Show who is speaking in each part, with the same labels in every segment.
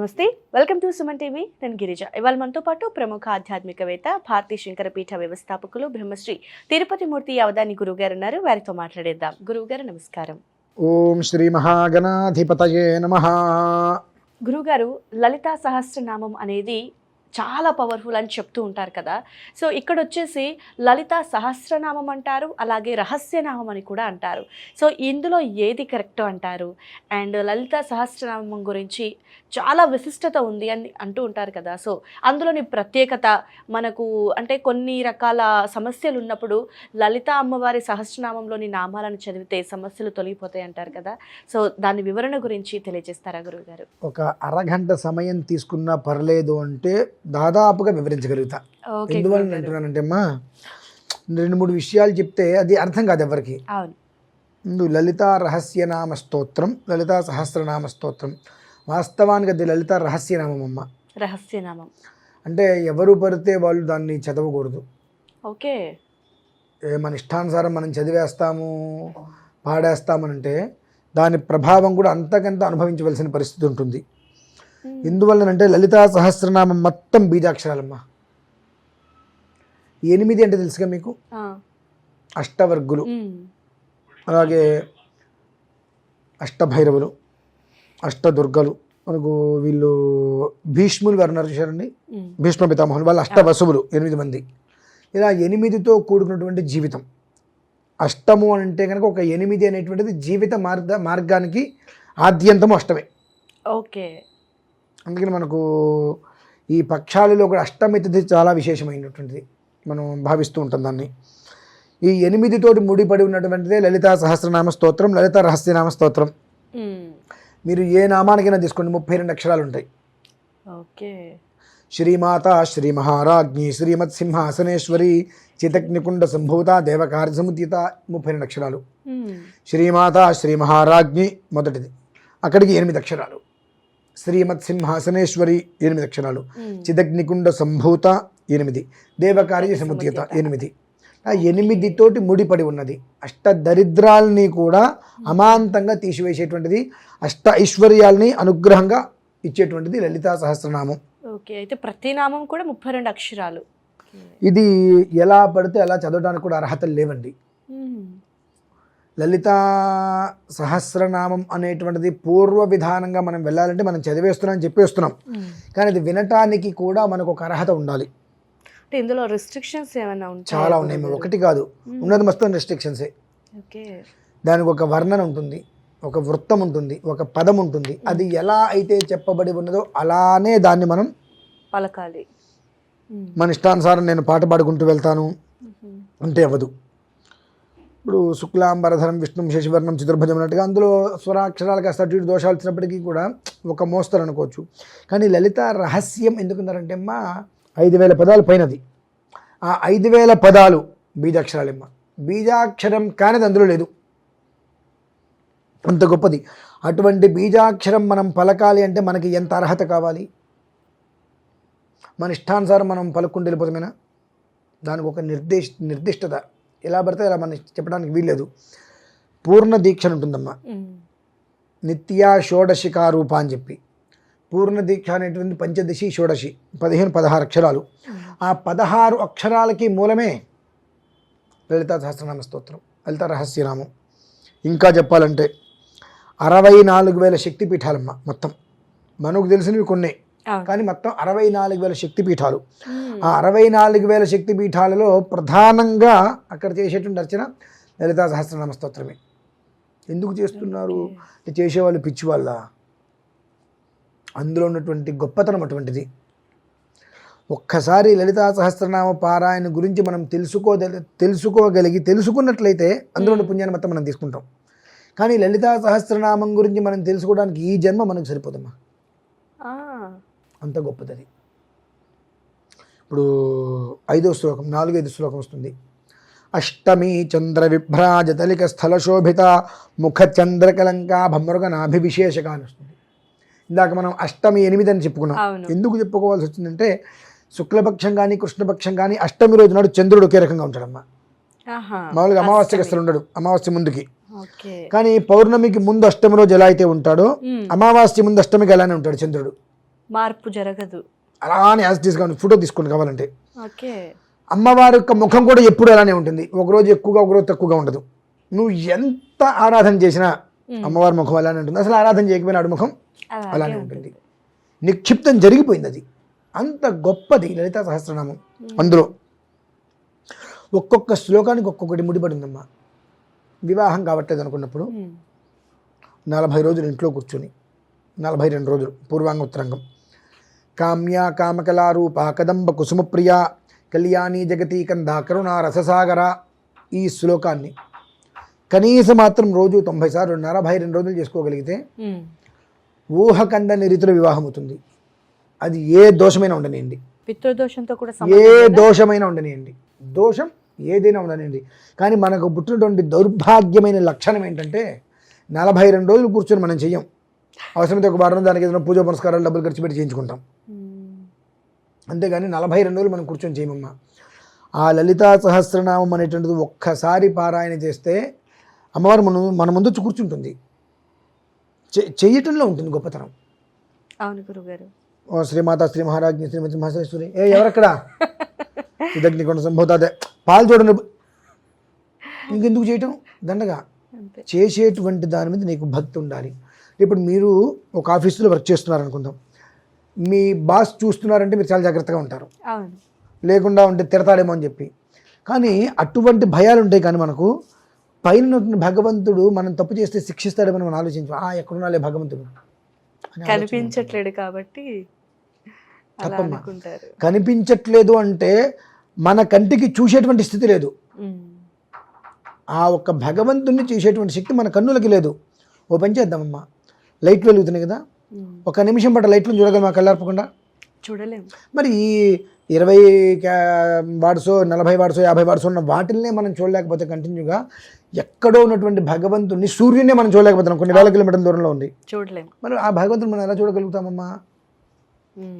Speaker 1: నమస్తే. Welcome to Suman TV నేను గిరిజ. ఇవాళ మనతో పాటు ప్రముఖ ఆధ్యాత్మికవేత్త భారతీ శంకరపీఠ వ్యవస్థాపకులు బ్రహ్మశ్రీ తిరుపతి మూర్తి అవధాని గురువు గారు ఉన్నారు. వారితో మాట్లాడేద్దాం. గురువు గారు నమస్కారం.
Speaker 2: ఓం శ్రీ మహాగణాధిపతయే నమ.
Speaker 1: గురువుగారు లలితా సహస్రనామం అనేది చాలా పవర్ఫుల్ అని చెప్తూ ఉంటారు కదా. సో ఇక్కడ వచ్చేసి లలితా సహస్రనామం అంటారు అలాగే రహస్యనామం అని కూడా అంటారు. సో ఇందులో ఏది కరెక్ట్ అంటారు? అండ్ లలితా సహస్రనామం గురించి చాలా విశిష్టత ఉంది అని అంటూ ఉంటారు కదా. సో అందులోని ప్రత్యేకత మనకు అంటే కొన్ని రకాల సమస్యలు ఉన్నప్పుడు లలిత అమ్మవారి సహస్రనామంలోని నామాలను చదివితే సమస్యలు తొలగిపోతాయి అంటారు కదా. సో దాని వివరణ గురించి తెలియజేస్తారా గురువుగారు?
Speaker 2: ఒక అరగంట సమయం తీసుకున్నా పర్లేదు అంటే దాదాపుగా వివరించగలుగుతా. ఎందువల్ల. అంటున్నానంటే అమ్మా రెండు మూడు విషయాలు చెప్తే అది అర్థం కాదు ఎవరికి. ముందు లలితా రహస్యనామ స్తోత్రం లలితా సహస్రనామ స్తోత్రం. వాస్తవానికి అది లలితా రహస్యనామం అమ్మ.
Speaker 1: రహస్యనామం
Speaker 2: అంటే ఎవరు పడితే వాళ్ళు దాన్ని చదవకూడదు.
Speaker 1: ఓకే.
Speaker 2: ఏ మన ఇష్టానుసారం మనం చదివేస్తాము పాడేస్తామనంటే దాని ప్రభావం కూడా అంతకంత అనుభవించవలసిన పరిస్థితి ఉంటుంది. ఎందువల్లనంటే లలితా సహస్రనామం మొత్తం బీజాక్షరాలమ్మ. ఎనిమిది అంటే తెలుసుగా మీకు. అష్టవర్గులు. అలాగే అష్టభైరవులు అష్టదుర్గలు మనకు వీళ్ళు భీష్ములు గారు ఉన్నారు చూశారండి. భీష్మ పితామహులు వాళ్ళు అష్టవసువులు ఎనిమిది మంది. ఇలా ఎనిమిదితో కూడుకున్నటువంటి జీవితం. అష్టము అంటే కనుక ఒక ఎనిమిది అనేటువంటిది జీవిత మార్గ మార్గానికి ఆద్యంతము అష్టమే.
Speaker 1: ఓకే.
Speaker 2: అందుకని మనకు ఈ పక్షాలలో కూడా అష్టమి తిథి చాలా విశేషమైనటువంటిది. మనం భావిస్తూ ఉంటాం దాన్ని. ఈ ఎనిమిదితోటి ముడిపడి ఉన్నటువంటిదే లలితా సహస్రనామ స్తోత్రం లలిత రహస్యనామ స్తోత్రం. మీరు ఏ నామానికైనా తీసుకోండి ముప్పై రెండు అక్షరాలు ఉంటాయి.
Speaker 1: ఓకే.
Speaker 2: శ్రీమాత శ్రీ మహారాజ్ఞి శ్రీమత్ సింహాసనేశ్వరి చితగ్నికుండ సంభూత దేవకార్య సముద్యత ముప్పై రెండు అక్షరాలు. శ్రీమాత శ్రీ మహారాజ్ఞి మొదటిది. అక్కడికి ఎనిమిది అక్షరాలు. శ్రీమత్ సింహాసనేశ్వరి ఎనిమిది అక్షరాలు. చిదగ్నికుండ సంభూత ఎనిమిది. దేవకార్య సముద్యత ఎనిమిది. ఆ ఎనిమిదితోటి ముడిపడి ఉన్నది. అష్ట దరిద్రాల్ని కూడా అమాంతంగా తీసివేసేటువంటిది. అష్ట ఐశ్వర్యాల్ని అనుగ్రహంగా ఇచ్చేటువంటిది లలితా సహస్రనామం.
Speaker 1: ఓకే అయితే ప్రతి నామం కూడా ముప్పై రెండు అక్షరాలు.
Speaker 2: ఇది ఎలా పడితే అలా చదవడానికి కూడా అర్హతలు లేవండి. లలితా సహస్రనామం అనేటువంటిది పూర్వ విధానంగా మనం వెళ్ళాలంటే మనం చదివేస్తున్నాం చెప్పేస్తున్నాం
Speaker 1: ఉమ్.
Speaker 2: కానీ అది వినటానికి కూడా మనకు ఒక అర్హత ఉండాలి.
Speaker 1: అంటే ఇందులో రిస్ట్రిక్షన్స్ ఏమైనా ఉంటాయా?
Speaker 2: చాలా ఉన్నాయి? ఒకటి కాదు. ఉన్నది మొత్తం రెస్ట్రిక్షన్సే
Speaker 1: ఓకే.
Speaker 2: దానికి ఒక వర్ణన ఉంటుంది ఒక వృత్తం ఉంటుంది ఒక పదం ఉంటుంది. అది ఎలా అయితే చెప్పబడి ఉన్నదో అలానే దాన్ని మనం
Speaker 1: పలకాలి.
Speaker 2: మన ఇష్టానుసారం నేను పాట పాడుకుంటూ వెళ్తాను. అంటే అవ్వదు. ఇప్పుడు శుక్లాంబరధరం విష్ణు శశివర్ణం చతుర్భుజం అన్నట్టుగా అందులో స్వరాక్షరాలు కాస్త అటు దోషాలు వచ్చినప్పటికీ కూడా ఒక మోస్తరు అనుకోవచ్చు. కానీ లలిత రహస్యం ఎందుకున్నారంటే అమ్మా ఐదు వేల పదాలు పైనది. ఆ ఐదు వేల పదాలు బీజాక్షరాలమ్మ. బీజాక్షరం కానిది అందులో లేదు. అంత గొప్పది. అటువంటి బీజాక్షరం మనం పలకాలి అంటే మనకి ఎంత అర్హత కావాలి? మన ఇష్టానుసారం మనం పలుకుంటూ వెళ్ళిపోతామేనా? దానికి ఒక నిర్దేశ నిర్దిష్టత. ఎలా పడితే అలా మనం చెప్పడానికి వీల్లేదు. పూర్ణ దీక్ష ఉంటుందమ్మా. నిత్యా షోడశికారూప అని చెప్పి. పూర్ణ దీక్ష అనేటువంటి పంచదశి షోడశి పదిహేను పదహారు అక్షరాలు. ఆ పదహారు అక్షరాలకి మూలమే లలితా సహస్రనామ స్తోత్రం లలిత రహస్యనామం. ఇంకా చెప్పాలంటే అరవై నాలుగు వేల శక్తి పీఠాలమ్మ మొత్తం. మనకు తెలిసినవి కొన్ని. కానీ మొత్తం అరవై నాలుగు వేల శక్తి పీఠాలు
Speaker 1: ఉమ్.
Speaker 2: ఆ అరవై నాలుగు వేల శక్తి పీఠాలలో ప్రధానంగా అక్కడ చేసేటువంటి అర్చన లలితా సహస్రనామ స్తోత్రమే. ఎందుకు చేస్తున్నారు? చేసేవాళ్ళు పిచ్చి వాళ్ళ అందులో ఉన్నటువంటి గొప్పతనం అటువంటిది. ఒక్కసారి లలితా సహస్రనామ పారాయణ గురించి మనం తెలుసుకోగ తెలుసుకోగలిగి తెలుసుకున్నట్లయితే అందులో ఉన్న పుణ్యాన్ని మొత్తం మనం తీసుకుంటాం. కానీ లలితా సహస్రనామం గురించి మనం తెలుసుకోవడానికి ఈ జన్మ మనకు సరిపోదమ్మా. అంత గొప్పది అది ఇప్పుడు ఐదో శ్లోకం నాలుగైదు శ్లోకం వస్తుంది అష్టమి చంద్ర విభ్రాజ తలిక స్థల శోభిత ముఖ చంద్రకలంక భమృగ నాభివిశేషక అని వస్తుంది ఇందాక మనం అష్టమి ఎనిమిది అని చెప్పుకున్నాం. ఎందుకు చెప్పుకోవాల్సి వచ్చిందంటే శుక్లపక్షం కానీ కృష్ణపక్షం కానీ అష్టమి రోజు నాడు చంద్రుడు ఒకే రకంగా ఉంటాడమ్మా. మామూలుగా అమావాస్యకి. అసలు ఉండడు అమావాస్య ముందుకి కానీ పౌర్ణమికి ముందు అష్టమి రోజు ఎలా అయితే ఉంటాడో. అమావాస్య ముందు అష్టమికి అలానే ఉంటాడు చంద్రుడు
Speaker 1: మార్పు జరగదు.
Speaker 2: అలానే యాజ్ తీసుకోండి ఫోటో తీసుకోండి కావాలంటే.
Speaker 1: ఓకే.
Speaker 2: అమ్మవారి యొక్క ముఖం కూడా ఎప్పుడు అలానే ఉంటుంది. ఒకరోజు ఎక్కువగా ఒకరోజు తక్కువగా ఉండదు. నువ్వు ఎంత ఆరాధన చేసినా అమ్మవారి ముఖం అలానే ఉంటుంది. అసలు ఆరాధన చేయకపోయినా ముఖం అలానే
Speaker 1: ఉంటుంది.
Speaker 2: నిక్షిప్తం జరిగిపోయింది అది. అంత గొప్పది లలిత సహస్రనామం. అందులో ఒక్కొక్క శ్లోకానికి ఒక్కొక్కటి ముడిపడి ఉందమ్మా వివాహం కావట్లేదు అనుకున్నప్పుడు. నలభై రోజులు ఇంట్లో కూర్చొని నలభై రెండు రోజులు పూర్వాంగ ఉత్తరాంగం. కామ్య కామకళారూప కదంబ కుసుమప్రియ కళ్యాణి జగతి కంద కరుణ రససాగర ఈ శ్లోకాన్ని. కనీసం మాత్రం రోజు తొంభై సార్లు నలభై రెండు రోజులు చేసుకోగలిగితే
Speaker 1: ఉమ్.
Speaker 2: ఊహకందని రీతిలో వివాహం అవుతుంది అది ఏ దోషమైనా ఉండనియండి.
Speaker 1: పితృదోషంతో కూడా
Speaker 2: ఏ? దోషమైనా ఉండనియండి. దోషం ఏదైనా ఉండనియండి. కానీ మనకు పుట్టినటువంటి దౌర్భాగ్యమైన లక్షణం ఏంటంటే నలభై రెండు రోజులు కూర్చొని మనం చెయ్యం. అవసరమైతే ఒక వారం దానికి ఏదైనా పూజ పురస్కారాలు డబ్బులు ఖర్చు పెట్టి చేయించుకుంటాం. అంతేగాని నలభై రెండు రోజులు మనం కూర్చొని చేయమమ్మా. ఆ లలితా సహస్రనామం అనేటువంటిది ఒక్కసారి పారాయణ చేస్తే అమ్మవారు మన మన ముందు కూర్చుంటుంది. చెయ్యటంలో ఉంటుంది గొప్పతనం.
Speaker 1: అవును గురుగారు.
Speaker 2: ఓ శ్రీమాత శ్రీ మహారాజ్ఞి శ్రీమతి మహేశ్వరి. ఏ ఎవరక్కడ? ఇదగ్ని కొండ సంభూతాదే పాలు చూడండి. ఇంకెందుకు చేయటం? దండగా. చేసేటువంటి దాని మీద నీకు భక్తి ఉండాలి. ఇప్పుడు మీరు ఒక ఆఫీసులో వర్క్ చేస్తున్నారు అనుకుందాం మీ బాస్ చూస్తున్నారంటే మీరు చాలా జాగ్రత్తగా ఉంటారు. లేకుండా ఉంటే తిడతాడేమో అని చెప్పి. కానీ అటువంటి భయాలు ఉంటాయి కానీ మనకు పైన భగవంతుడు మనం తప్పు చేస్తే శిక్షిస్తాడేమని మనం ఆలోచించు. ఆ ఎక్కడున్నాలే భగవంతుడు.
Speaker 1: కనిపించట్లేడు కాబట్టి
Speaker 2: తప్పమ్మా. కనిపించట్లేదు అంటే మన కంటికి చూసేటువంటి స్థితి లేదు. ఆ ఒక్క భగవంతుణ్ణి చూసేటువంటి శక్తి మన కన్నులకి లేదు. ఓ పని చేద్దామమ్మా. లైట్లు వెలుగుతున్నాయి కదా. ఒక నిమిషం పట్ల లైట్లు చూడగలమా కళ్ళార్పకుండా?
Speaker 1: చూడలేము.
Speaker 2: మరి ఈ ఇరవై వాట్సో నలభై వాట్సో యాభై వాట్సో ఉన్న వాటిల్నే మనం చూడలేకపోతే కంటిన్యూగా ఎక్కడో ఉన్నటువంటి భగవంతుని సూర్యునే మనం చూడలేకపోతున్నాం. కొన్ని వేల కిలోమీటర్ల దూరంలో ఉంది.
Speaker 1: చూడలేము.
Speaker 2: మరి ఆ భగవంతుని మనం ఎలా చూడగలుగుతామమ్మా.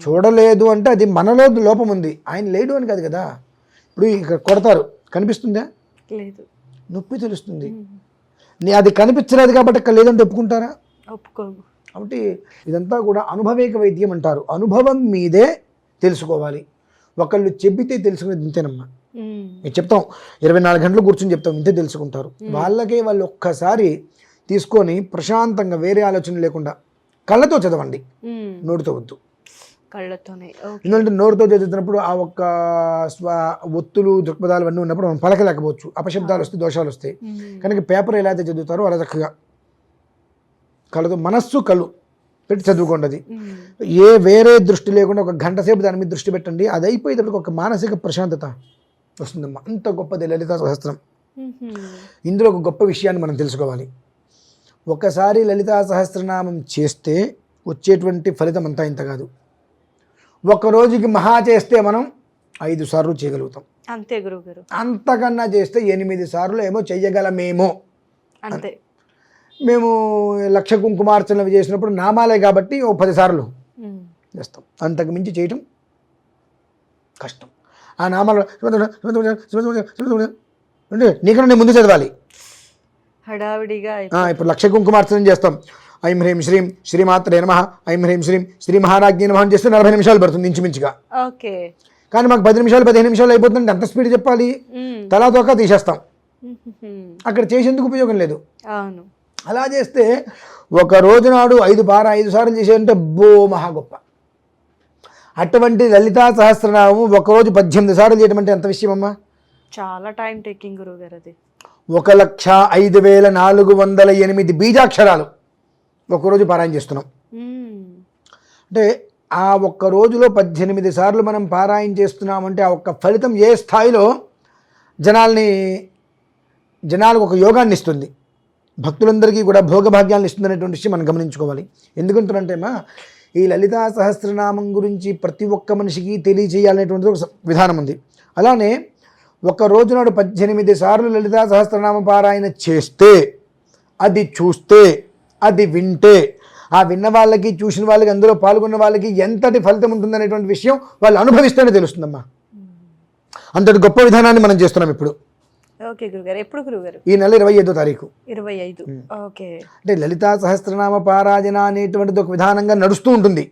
Speaker 2: చూడలేదు అంటే అది మనలో లోపం ఉంది. ఆయన లేడు అని కాదు కదా? ఇప్పుడు ఇక్కడ కొడతారు. కనిపిస్తుందా?
Speaker 1: లేదు.
Speaker 2: నొప్పి తెలుస్తుంది. అది కనిపించలేదు కాబట్టి లేదంటే ఒప్పుకుంటారా?
Speaker 1: ఒప్పుకోము.
Speaker 2: కాబట్టి ఇదంతా కూడా అనుభవేక వైద్యం అంటారు. అనుభవం మీదే తెలుసుకోవాలి. ఒకళ్ళు చెబితే తెలుసుకునేది ఇంతేనమ్మా.
Speaker 1: ఉమ్.
Speaker 2: మీకు చెప్తాం. ఇరవై నాలుగు గంటలు కూర్చొని చెప్తాం. ఇంతే తెలుసుకుంటారు. వాళ్ళకే వాళ్ళు ఒక్కసారి తీసుకొని ప్రశాంతంగా వేరే ఆలోచన లేకుండా కళ్ళతో చదవండి. నోటితో వద్దు.
Speaker 1: కళ్ళతోనే.
Speaker 2: ఎందుకంటే నోటితో చదువుతున్నప్పుడు ఆ ఒక్క స్వ ఒత్తులు దృక్పథాలు అన్నీ ఉన్నప్పుడు మనం పలకలేకపోవచ్చు. అపశబ్దాలు వస్తాయి దోషాలు వస్తాయి. కనుక పేపర్ ఎలా అయితే చదువుతారో అలా చక్కగా కళ్ళతో మనస్సు కళ్ళు పెట్టి చదువుకోండి. ఏ వేరే దృష్టి లేకుండా ఒక గంట సేపు దాని మీద దృష్టి పెట్టండి అది అయిపోయేటప్పుడు ఒక మానసిక ప్రశాంతత వస్తుందమ్మా. అంత గొప్పది లలితా సహస్రం. ఇందులో ఒక గొప్ప విషయాన్ని మనం తెలుసుకోవాలి. ఒకసారి లలితా సహస్రనామం చేస్తే వచ్చేటువంటి ఫలితం అంతా ఇంత కాదు. ఒక రోజుకి మహా చేస్తే మనం ఐదు సార్లు చేయగలుగుతాం.
Speaker 1: అంతే గురుగారు
Speaker 2: అంతకన్నా చేస్తే ఎనిమిది సార్లు ఏమో చెయ్యగలమేమో.
Speaker 1: అంతే.
Speaker 2: మేము లక్ష కుంకుమార్చనలు చేసినప్పుడు నామాలే కాబట్టి ఓ పది సార్లు
Speaker 1: ఉమ్.
Speaker 2: చేస్తాం. అంతకు మించి చేయటం కష్టం. ఆ నామాలు అంటే నీకన్నా నేను ముందు చదవాలి.
Speaker 1: హడావిడిగా
Speaker 2: ఇప్పుడు లక్ష కుంకుమార్చన చేస్తాం. ఐం హ్రీం శ్రీం శ్రీమాత్రే నమ. ఐం హ్రీం శ్రీం శ్రీ మహారాజ్ఞి నమ అని చేస్తే నలభై నిమిషాలు పడుతుంది ఇంచుమించుగా.
Speaker 1: ఓకే.
Speaker 2: కానీ మాకు పది నిమిషాలు పదిహేను నిమిషాలు అయిపోతుంది ఎంత స్పీడ్ చెప్పాలి. తలా తోక తీసేస్తాం. అక్కడ చేసేందుకు ఉపయోగం లేదు.
Speaker 1: అవును.
Speaker 2: అలా చేస్తే ఒక రోజు నాడు ఐదు పార ఐదు సార్లు చేసేదంటే బో మహా గొప్ప. అటువంటి లలితా సహస్రనామం ఒకరోజు పద్దెనిమిది సార్లు చేయడం అంటే ఎంత విషయం అమ్మా
Speaker 1: చాలా టైం టేకింగ్ గురుగారు అది.
Speaker 2: ఒక లక్ష ఐదు వేల నాలుగు వందల ఎనిమిది బీజాక్షరాలు ఒకరోజు పారాయణ చేస్తున్నాం. అంటే ఆ ఒక్క రోజులో పద్దెనిమిది సార్లు మనం పారాయణ చేస్తున్నామంటే ఆ ఒక్క ఫలితం ఏ స్థాయిలో జనాల్ని జనాలకు ఒక యోగాన్ని ఇస్తుంది. భక్తులందరికీ కూడా భోగభాగ్యాలను ఇస్తుందనేటువంటి విషయం మనం గమనించుకోవాలి. ఎందుకంటారంటేమా ఈ లలితా సహస్రనామం గురించి ప్రతి ఒక్క మనిషికి తెలియజేయాలనేటువంటిది ఒక విధానం ఉంది. అలానే ఒక రోజు నాడు పద్దెనిమిది సార్లు లలితా సహస్రనామ పారాయణ చేస్తే అది చూస్తే అది వింటే ఆ విన్న వాళ్ళకి చూసిన వాళ్ళకి అందులో పాల్గొన్న వాళ్ళకి ఎంతటి ఫలితం ఉంటుందనేటువంటి విషయం వాళ్ళు అనుభవిస్తేనే తెలుస్తుందమ్మా. అంతటి గొప్ప విధానాన్ని మనం చేస్తున్నాం ఇప్పుడు.
Speaker 1: ఓకే గురుగారు. ఎప్పుడు గురుగారు?
Speaker 2: ఈ నెల ఇరవై ఐదో తారీఖు.
Speaker 1: ఇరవై ఐదు. ఓకే.
Speaker 2: అంటే లలితా సహస్రనామ పారాయణ అనేటువంటిది ఒక విధానంగా నడుస్తూ ఉంటుంది.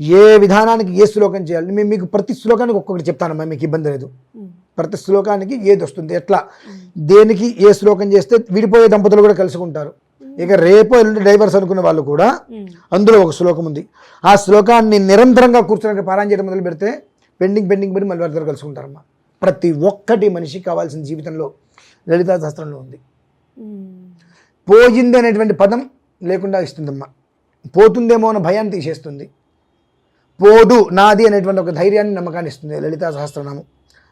Speaker 2: ఏ విధానానికి ఏ శ్లోకం చేయాలి? మేము మీకు ప్రతి శ్లోకానికి ఒక్కొక్కటి చెప్తానమ్మా మీకు ఇబ్బంది లేదు. ప్రతి శ్లోకానికి ఏది వస్తుంది? ఎట్లా? దేనికి ఏ శ్లోకం చేస్తే విడిపోయే దంపతులు కూడా కలుసుకుంటారు. ఇక రేపు డైవర్స్ అనుకున్న వాళ్ళు కూడా. అందులో ఒక శ్లోకం ఉంది. ఆ శ్లోకాన్ని నిరంతరంగా కూర్చొని పారాయణ చేయడం మొదలు పెడితే పెండింగ్ పెండింగ్ పెట్టి మళ్ళీ వాళ్ళిద్దరు కలుసుకుంటారమ్మా. ప్రతి ఒక్కటి మనిషికి కావాల్సిన జీవితంలో లలితా శాస్త్రంలో ఉంది. పోయింది అనేటువంటి పదం లేకుండా ఇస్తుందమ్మా. పోతుందేమో అన్న భయాన్ని తీసేస్తుంది. పోదు నాది అనేటువంటి ఒక ధైర్యాన్ని నమ్మకాన్ని ఇస్తుంది లలితా సహస్రనామం.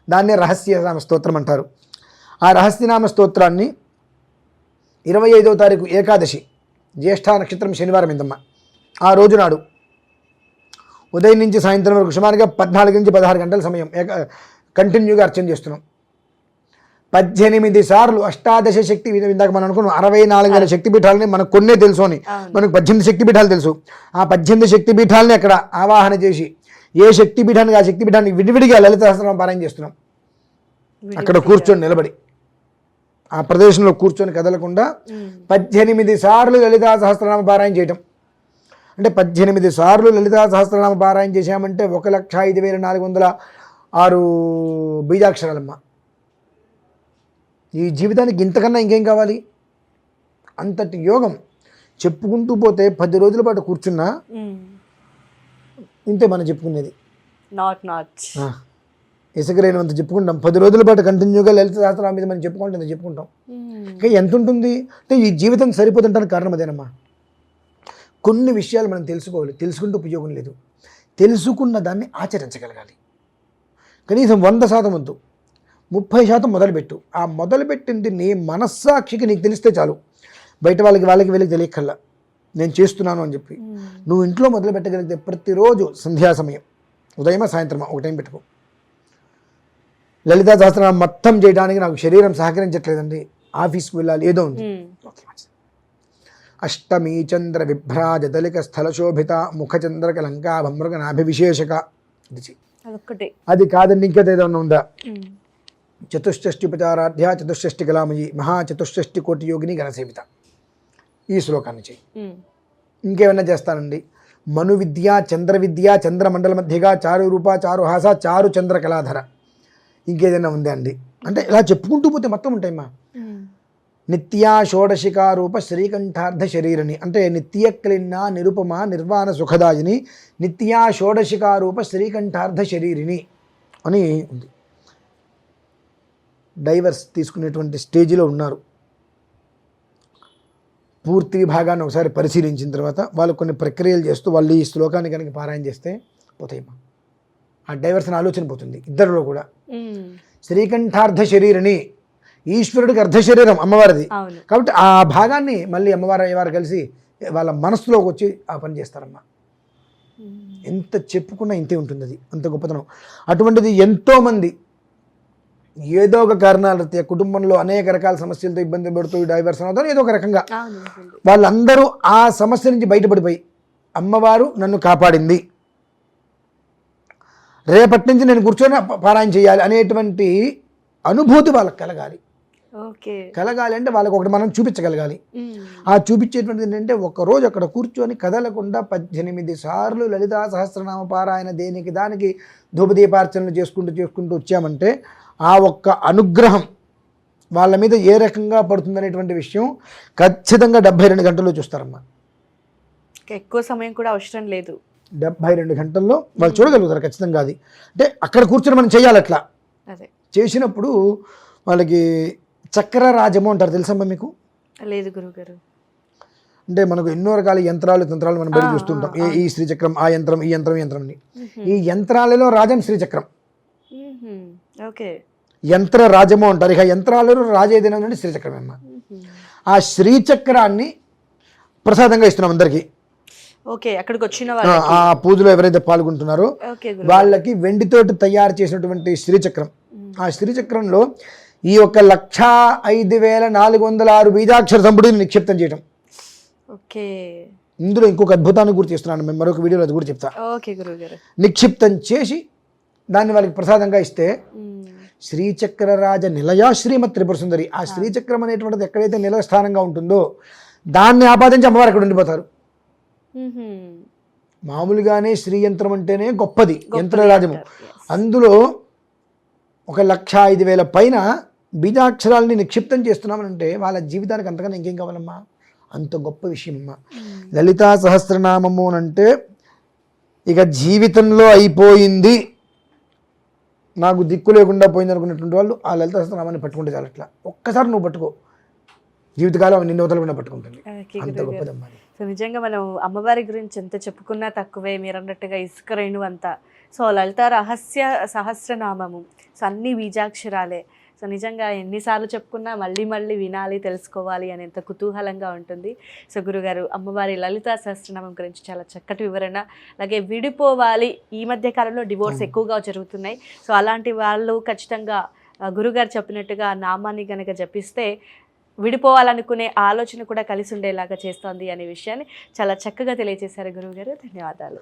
Speaker 2: దాన్నే రహస్యనామ స్తోత్రం అంటారు. ఆ రహస్యనామ స్తోత్రాన్ని ఇరవై ఐదవ తారీఖు ఏకాదశి జ్యేష్ఠ నక్షత్రం శనివారం ఇందమ్మ. ఆ రోజు నాడు ఉదయం నుంచి సాయంత్రం వరకు సుమారుగా పద్నాలుగు నుంచి పదహారు గంటల సమయం ఏక కంటిన్యూగా అర్చన చేస్తున్నాం. పద్దెనిమిది సార్లు అష్టాదశ శక్తి ఇది ఇందాక మనం అనుకున్నాం. అరవై నాలుగు వేల శక్తి పీఠాలని మనకు కొన్నే తెలుసు అని.
Speaker 1: మనకు
Speaker 2: పద్దెనిమిది శక్తి పీఠాలు తెలుసు. ఆ పద్దెనిమిది శక్తి పీఠాలని అక్కడ ఆవాహన చేసి ఏ శక్తి పీఠానికి ఆ శక్తి పీఠానికి విడివిడిగా లలిత సహస్రం పారాయణ చేస్తున్నాం. అక్కడ కూర్చొని నిలబడి. ఆ ప్రదేశంలో కూర్చొని కదలకుండా. పద్దెనిమిది సార్లు లలితా సహస్రనామ పారాయణ చేయటం. అంటే పద్దెనిమిది సార్లు లలితా సహస్రనామ పారాయణ చేశామంటే ఒక లక్ష ఐదు వేల నాలుగు వందల ఆరు బీజాక్షరాలమ్మ. ఈ జీవితానికి ఇంతకన్నా ఇంకేం కావాలి? అంతటి యోగం. చెప్పుకుంటూ పోతే పది రోజుల పాటు కూర్చున్నా. ఇంతే మనం చెప్పుకునేది.
Speaker 1: నాట్
Speaker 2: చెప్పుకుంటాం. పది రోజుల పాటు కంటిన్యూగా లలిత సహస్రనామం మీద మనం చెప్పుకుంటుంది చెప్పుకుంటాం.
Speaker 1: ఉమ్.
Speaker 2: ఇంకా ఎంత ఉంటుంది? అంటే ఈ జీవితం సరిపోతుంటానికి కారణం అదేనమ్మా. కొన్ని విషయాలు మనం తెలుసుకోవాలి. తెలుసుకుంటూ ఉపయోగం లేదు. తెలుసుకున్న దాన్ని ఆచరించగలగాలి. కనీసం వంద శాతం వద్దు. ముప్పై శాతం మొదలుపెట్టు. ఆ మొదలుపెట్టింది నీ మనస్సాక్షికి నీకు తెలిస్తే చాలు. బయట వాళ్ళకి వాళ్ళకి వీళ్ళకి తెలియకల్లా నేను చేస్తున్నాను అని చెప్పి. నువ్వు ఇంట్లో మొదలు పెట్టగలిగితే ప్రతిరోజు సంధ్యా సమయం. ఉదయమా సాయంత్రమా? ఒక టైం పెట్టుకో. లలితా సహస్రనామం మొత్తం చేయడానికి నాకు శరీరం సహకరించట్లేదండి. ఆఫీస్కి వెళ్ళాలి ఏదో ఉంది. అష్టమీ చంద్ర విభ్రాజ దళిక స్థలశోభిత ముఖచంద్రక లంకా భమృగ నాభివిశేషక అది కాదండి ఇంకేదో ఏదైనా ఉందా?
Speaker 1: ఉమ్.
Speaker 2: చతుష్షష్టి ఉపచారాధ్య చతుష్షష్టి కలామయి మహా చతుష్షష్టి కోటి యోగిని గణసేవిత ఈ శ్లోకాన్ని చెయ్యి. ఇంకేమైనా చేస్తానండి? మను విద్య చంద్ర విద్య చంద్రమండల మధ్యగా చారు రూప చారు హాస చారు చంద్ర కళాధర. ఇంకేదైనా ఉందా అండి? అంటే ఇలా చెప్పుకుంటూ పోతే మొత్తం ఉంటాయమ్మా. నిత్యా షోడశికారూప శ్రీకంఠార్థ శరీరని అంటే నిత్య క్లిన్న నిరుపమ నిర్వాణ సుఖదాయిని నిత్యా షోడశికారూప శ్రీకంఠార్థ శరీరిని అని ఉంది. డైవర్స్ తీసుకునేటువంటి స్టేజ్లో ఉన్నారు. పూర్తి విభాగాన్ని ఒకసారి పరిశీలించిన తర్వాత వాళ్ళు కొన్ని ప్రక్రియలు చేస్తూ వాళ్ళు ఈ శ్లోకాన్ని కనుక పారాయణ చేస్తే పోతాయమ్మా ఆ డైవర్స్ అనే ఆలోచన పోతుంది ఇద్దరిలో కూడా. శ్రీకంఠార్థ శరీరని ఈశ్వరుడికి అర్ధ శరీరం అమ్మవారిది. కాబట్టి ఆ భాగాన్ని మళ్ళీ అమ్మవారు అయ్యవారు కలిసి వాళ్ళ మనసులోకి వచ్చి ఆ పని చేస్తారమ్మా. ఎంత చెప్పుకున్నా ఇంతే ఉంటుంది అది అంత గొప్పతనం. అటువంటిది ఎంతోమంది ఏదో ఒక కారణాల రీత్యా కుటుంబంలో అనేక రకాల సమస్యలతో ఇబ్బంది పడుతూ డైవర్స్ అవుతారు. ఏదో ఒక రకంగా. వాళ్ళందరూ ఆ సమస్య నుంచి బయటపడిపోయి అమ్మవారు నన్ను కాపాడింది. రేపటి నుంచి నేను కూర్చొని పారాయణ చేయాలి అనేటువంటి అనుభూతి వాళ్ళకి కలగాలి.
Speaker 1: ఓకే.
Speaker 2: కలగాలి అంటే వాళ్ళకి ఒకటి మనం చూపించగలగాలి. ఆ చూపించేటువంటిది ఏంటంటే ఒక్కరోజు అక్కడ కూర్చొని కదలకుండా పద్దెనిమిది సార్లు లలితా సహస్రనామ పారాయణ దేనికి దానికి ధూపదీపార్చనలు చేసుకుంటూ చేసుకుంటూ వచ్చామంటే ఆ ఒక్క అనుగ్రహం వాళ్ళ మీద ఏ రకంగా పడుతుందనేటువంటి విషయం ఖచ్చితంగా డెబ్బై రెండు గంటల్లో చూస్తారమ్మా.
Speaker 1: ఎక్కువ సమయం కూడా అవసరం లేదు.
Speaker 2: డెబ్బై రెండు గంటల్లో వాళ్ళు చూడగలుగుతారు ఖచ్చితంగా అది. అంటే అక్కడ కూర్చొని మనం చేయాలి అట్లా. చేసినప్పుడు వాళ్ళకి చక్ర రాజము అంటారు తెలుసమ్మా మీకు?
Speaker 1: లేదు గురుగారు.
Speaker 2: అంటే మనకు ఎన్నో రకాల యంత్రాలు తంత్రాలు మనం బయట చూస్తుంటాం. ఏ ఈ శ్రీచక్రం ఆ యంత్రం ఈ యంత్రం యంత్రం. ఈ యంత్రాలలో రాజం శ్రీచక్రం. యంత్ర రాజము అంటారు. ఇక యంత్రాలలో రాజేదినండి శ్రీచక్రం అమ్మ. ఆ శ్రీచక్రాన్ని ప్రసాదంగా ఇస్తున్నాం అందరికీ.
Speaker 1: ఓకే అక్కడికి వచ్చిన
Speaker 2: ఆ, పూజలో ఎవరైతే పాల్గొంటున్నారో వాళ్ళకి వెండితోటి తయారు చేసినటువంటి శ్రీచక్రం. ఆ శ్రీచక్రంలో ఈ యొక్క లక్ష ఐదు వేల నాలుగు వందల ఆరు బీజాక్షర సంపుటిని నిక్షిప్తం చేయటం.
Speaker 1: ఓకే.
Speaker 2: ఇందులో ఇంకొక అద్భుతాన్ని గుర్తు చేస్తున్నాను మేము మరొక వీడియోలో అది కూడా చెప్తా.
Speaker 1: ఓకే గురుగారు.
Speaker 2: నిక్షిప్తం చేసి దాన్ని వాళ్ళకి ప్రసాదంగా ఇస్తే
Speaker 1: ఉమ్.
Speaker 2: శ్రీచక్రరాజ నిలయ శ్రీమత్ త్రిపుర సుందరి ఆ శ్రీచక్రం అనేటువంటిది ఎక్కడైతే నిలయ స్థానంగా ఉంటుందో దాన్ని ఆపాదించి అమ్మవారు అక్కడ ఉండిపోతారు. మామూలుగానే శ్రీ యంత్రం అంటేనే గొప్పది యంత్రరాజము. అందులో ఒక లక్ష ఐదు వేల పైన బీజాక్షరాలని నిక్షిప్తం చేస్తున్నామనంటే వాళ్ళ జీవితానికి అంతకన్నా ఇంకేం కావాలమ్మా అంత గొప్ప విషయం అమ్మా లలితా సహస్రనామము అని అంటే ఇక జీవితంలో అయిపోయింది నాకు దిక్కు లేకుండా పోయింది అనుకున్నటువంటి వాళ్ళు ఆ లలిత సహస్రనామాన్ని పట్టుకుంటే చాలు అట్లా. ఒక్కసారి నువ్వు పట్టుకో. జీవితకాలం నిన్ను వదలకుండా పట్టుకుంటుంది. అంత. గొప్పదమ్మా.
Speaker 1: సో నిజంగా మనం అమ్మవారి గురించి ఎంత చెప్పుకున్నా తక్కువే మీరు అన్నట్టుగా ఇసుక రేణు అంతా. సో లలిత రహస్య సహస్రనామము. సో అన్ని బీజాక్షరాలే. సో నిజంగా ఎన్నిసార్లు చెప్పుకున్నా మళ్ళీ మళ్ళీ వినాలి తెలుసుకోవాలి అనేంత కుతూహలంగా ఉంటుంది. సో గురుగారు అమ్మవారి లలిత సహస్రనామం గురించి చాలా చక్కటి వివరణ. అలాగే విడిపోవాలి. ఈ మధ్య కాలంలో డివోర్స్. ఎక్కువగా జరుగుతున్నాయి. సో అలాంటి వాళ్ళు ఖచ్చితంగా గురుగారు చెప్పినట్టుగా నామాన్ని గనక జపిస్తే విడిపోవాలనుకునే ఆలోచన కూడా కలిసి ఉండేలాగా చేస్తోంది అనే విషయాన్ని చాలా చక్కగా తెలియజేశారు గురువుగారు ధన్యవాదాలు.